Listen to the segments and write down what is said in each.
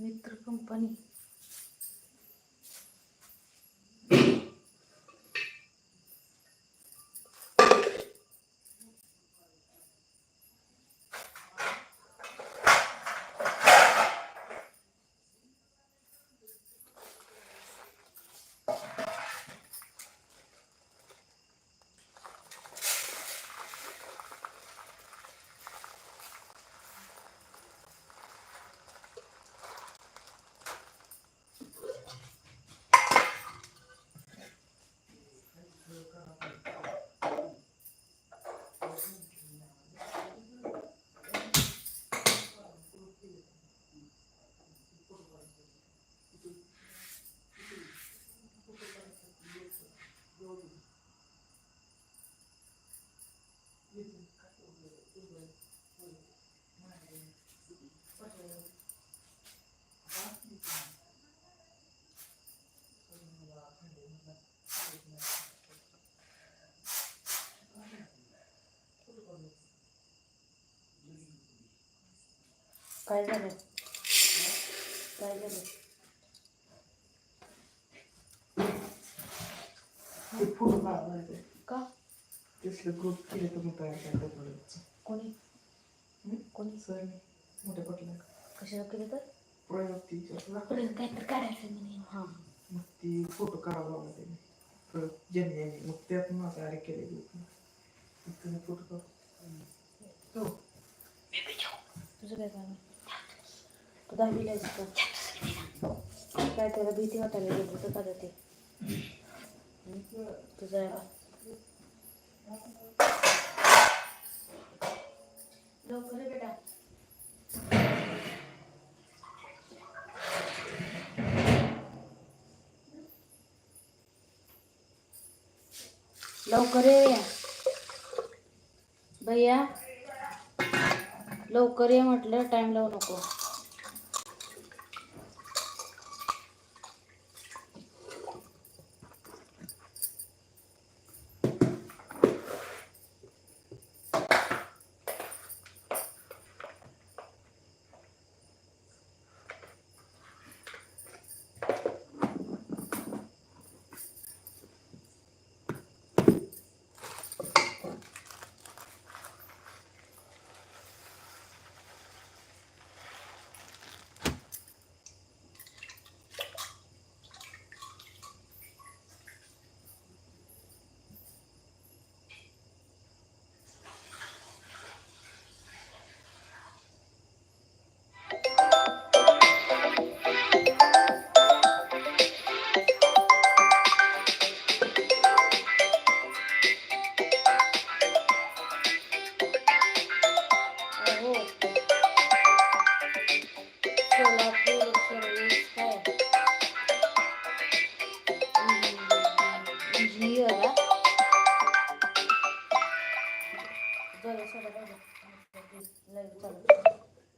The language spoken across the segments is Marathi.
मित्र कंपनी काय झालं? काय झालं? ते फोटो काढायचे का? तसलं ग्रुप केले तर मग तयार करायचं प्रोजेक्टचं कोणी? कोणी? सर मोठ्या पटलं कशाला केलं तर? प्रयोग ती आपल्याला काय तर काढायचं म्हणे. हां. मग ती फोटो काढावा लागला त्यांनी. प्रयोग ज्यांनी यांनी मग त्यात माझा ॲड केले ग्रुप फोटो काढ हो. तुझं काय काम तू दहावीला आहेस का काय त्याला भीती वाटायला गेली तर का ते? तुझा लवकर ये बेटा. लवकर ये. भैया लवकर ये म्हटलं टाइम लावू नको.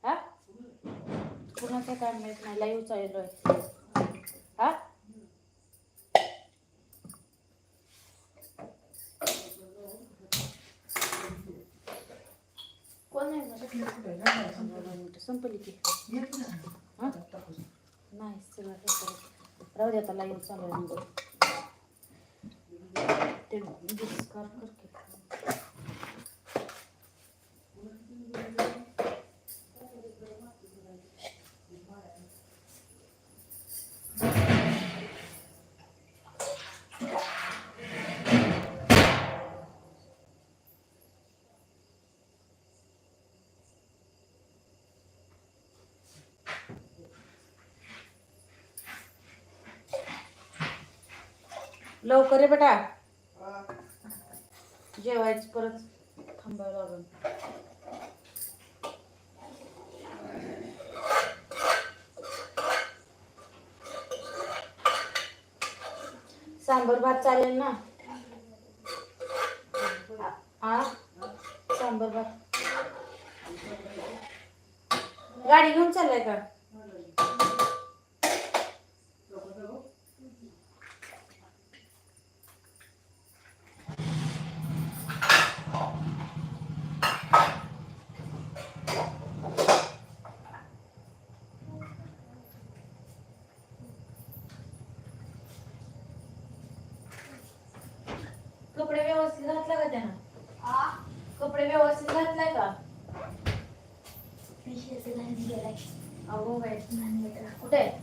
हा? कुणाचं काय माहीत नाही लाईव्ह चालू आहे हा? कोण आहे संपली की. नाही सगळं राहू दे आता लाईव्ह चालू आहे. ते डिस्कार्ड कर. लवकर ये बेटा. जेवायच परत थांबावं लागेल. सांबर भात चालेल ना? आ? सांबर भात. गाडी घेऊन चाललाय का कपडे व्यवस्थित घातला का त्यानं? कपडे व्यवस्थित घातलाय का? अगो बाई. कुठे?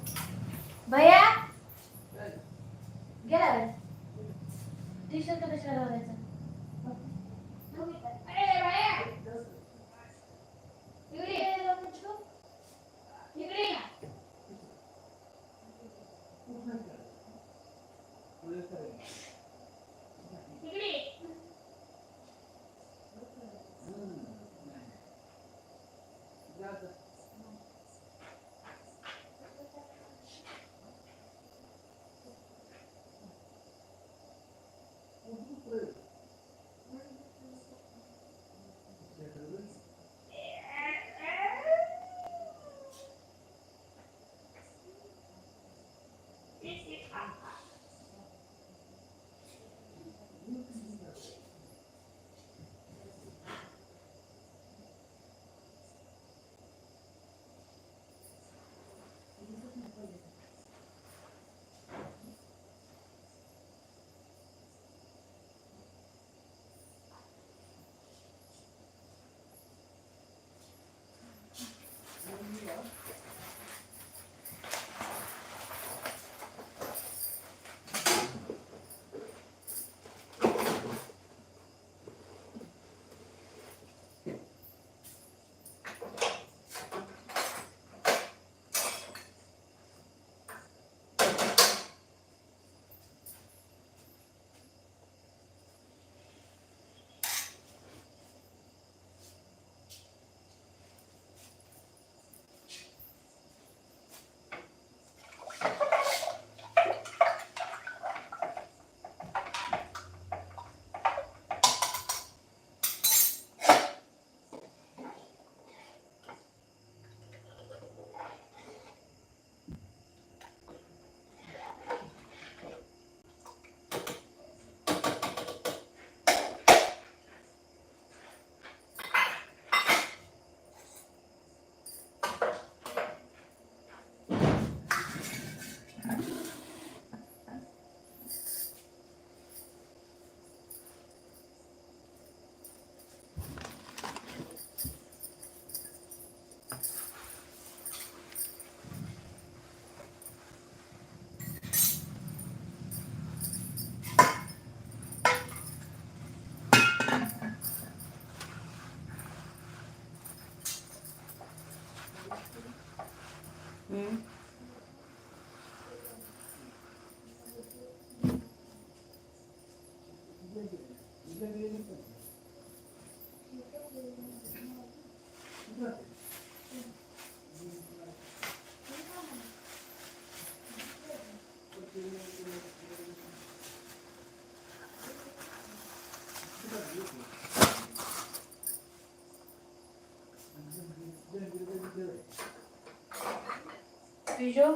पिजो?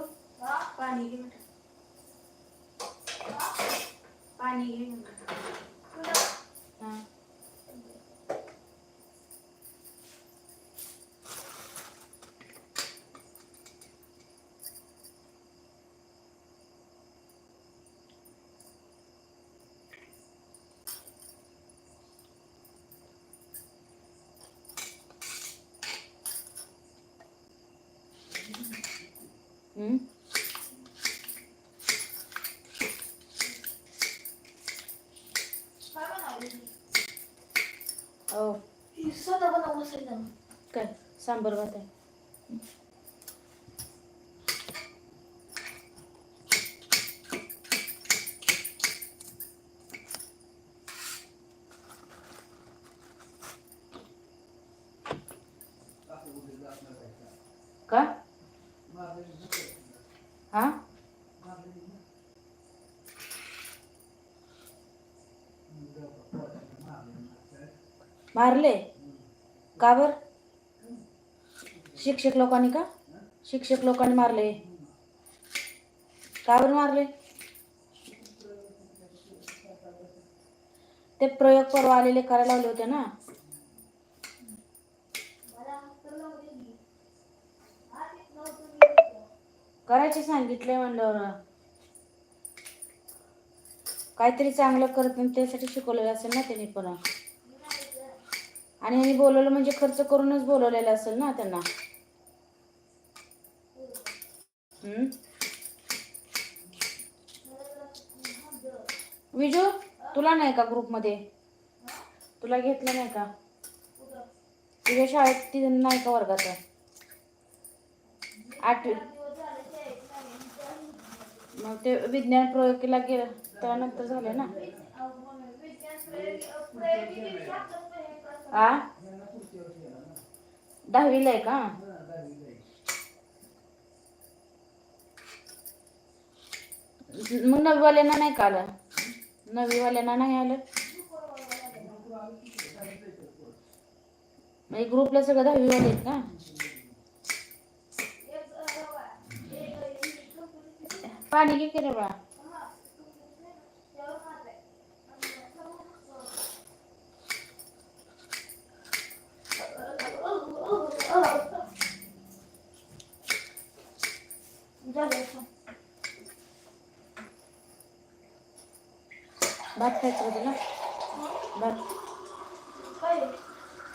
पाणी घे पाणी घे हो. स्वतः बनवलं असेल ना. काय? सांबर भात आहे का हा मारले? का बर शिक्षक लोकांनी का? शिक्षक लोकांनी मारले. का बरं मारले? ते प्रयोग परवा आलेले करायला लावले होते ना? करायचे सांगितले म्हणल्यावर. काहीतरी चांगलं करत नाही त्यासाठी शिकवलेलं असेल ना त्यांनी पण. आणि यांनी बोलवलं म्हणजे खर्च करूनच बोलवलेलं असेल ना त्यांना. विजू तुला नाही का ग्रुपमध्ये तुला घेतलं नाही का? तुझ्या शाळेत ती नाही का वर्गात? आठवी मग ते विज्ञान प्रयोग केला गेला त्यानंतर झालं ना? आ? दहावीला आहे का? मग नवीवाल्यांना नाही का आलं? नववीवाल्यांना नाही आलं? म्हणजे ग्रुपला सगळं दहावीवाले आहेत का? पाणी घे की रे बाळा. भात खायचं का तुला भात.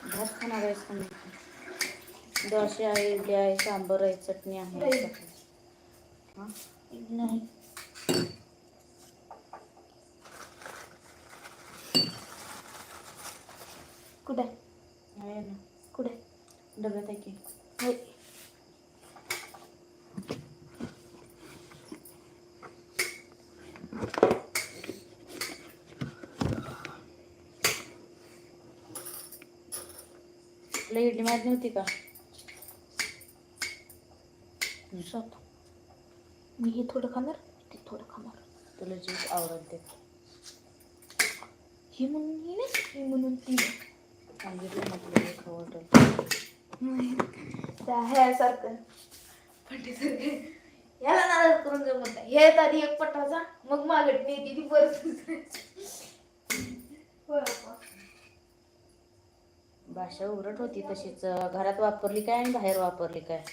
भात खाणार आहेस का नाही डोसे आहे इडली आहे सांबर आहे चटणी आहे. हा? नाही. कुठे? आहे ना. कुठे? डब्यात आहे की. होय. तुला इडली माहीत नव्हती का? मी हे थोडं खाणार ते थोडं खाणार. तुला जी आवडत. ते हे म्हणून हे नाही हे म्हणून ती सांगितलं जे खाऊ ह्यासारखं पट्टीसारखं याला नाराज करून जमत नाही. हे येत आधी एक पटाचा मग मागट नेते ती परत. भाषा उरट होती तशीच. घरात वापरली काय आणि बाहेर वापरली काय?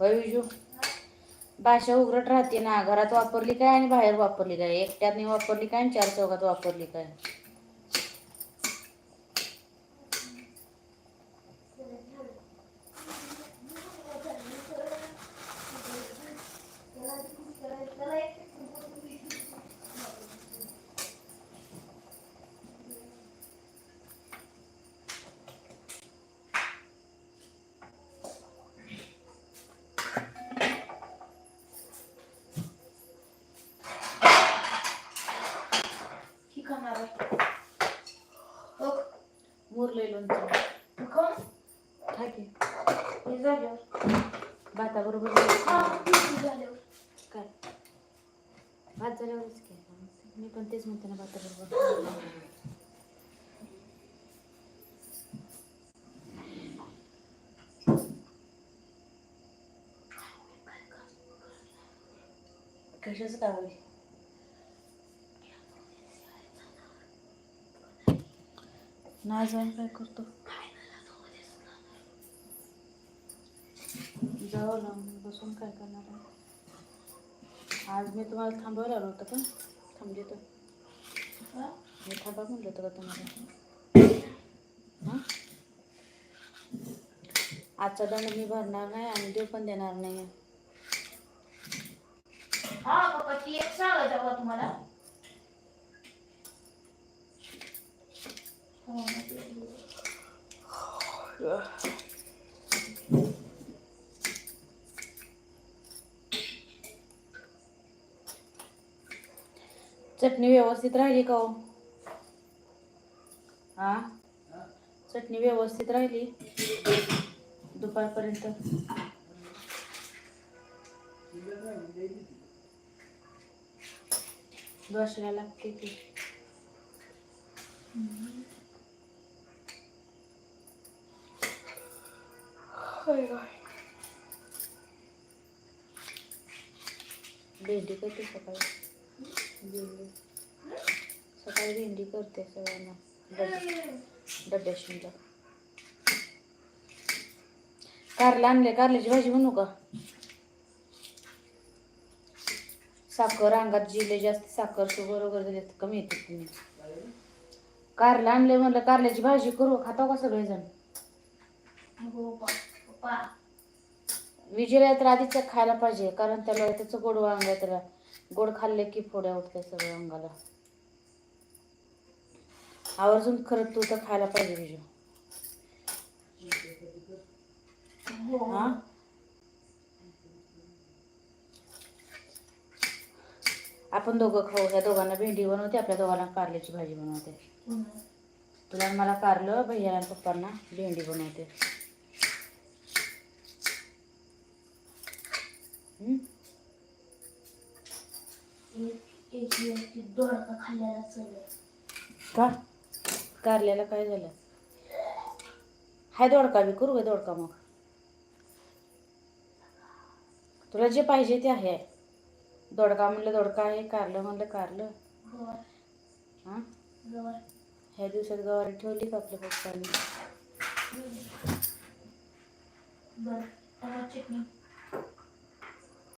होय विजू? भाषा उघडत राहते ना. घरात वापरली काय आणि बाहेर वापरली काय? एकट्यात वापरली काय आणि चार चौकात वापरली काय ही खाणार आहे हो मुरले लोणचं खा की हे झाल्यावर भाताबरोबर काय भात झाल्यावरच की मी पण तेच म्हणते ना भाताबरोबर कशाचं काय नाही जाऊन काय करतो? जाऊ ना बसून काय करणार आहे? आज मी तुम्हाला थांबवायला आलो होतं का थांबले तर. हा? मी थांबा म्हणलं होतं का तुम्हाला? हां? आजचा दंड मी भरणार नाही आणि देव पण देणार नाही हा तुम्हाला. चटणी व्यवस्थित राहिली का हो? हा? चटणी व्यवस्थित राहिली? दुपारपर्यंत. दोषाला लागते की भेंडी करते सकाळी. भेंडी. सकाळी भेंडी करते सगळ्यांना. डब्या डब्या शिंदा कारला आणले कारल्याची भाजी म्हणू का? साखर अंगात जिले जास्त साखर शुगर वगैरे दिले कमी येते तुम्ही कारला आणले म्हणलं कारल्याची भाजी करू खाता का सगळेजण? हो, विजयला तर आधीच खायला पाहिजे कारण त्याला त्याचं गोड अंग आहे त्याला गोड खाल्ले की फोड्या उठते सगळ्या अंगाला. आवर्जून खरं तू तर खायला पाहिजे हो हा? आपण दोघं खाऊ ह्या दोघांना भेंडी बनवते आपल्या दोघांना कारल्याची भाजी बनवते. हम्म. तुला मला कारलं भैयाला पप्पांना भेंडी बनवते. एक व्यक्ती दोडका का? कारल्याला काय झालं? हाय दोडका बी करू का दोडका मग? तुला जे पाहिजे ते आहे. दोडका म्हणलं दोडका आहे कारलं म्हणलं कारलं. हां? गवार ह्या दिवसात गवारी ठेवली का आपल्या पप्पांनी? बरं चटणी.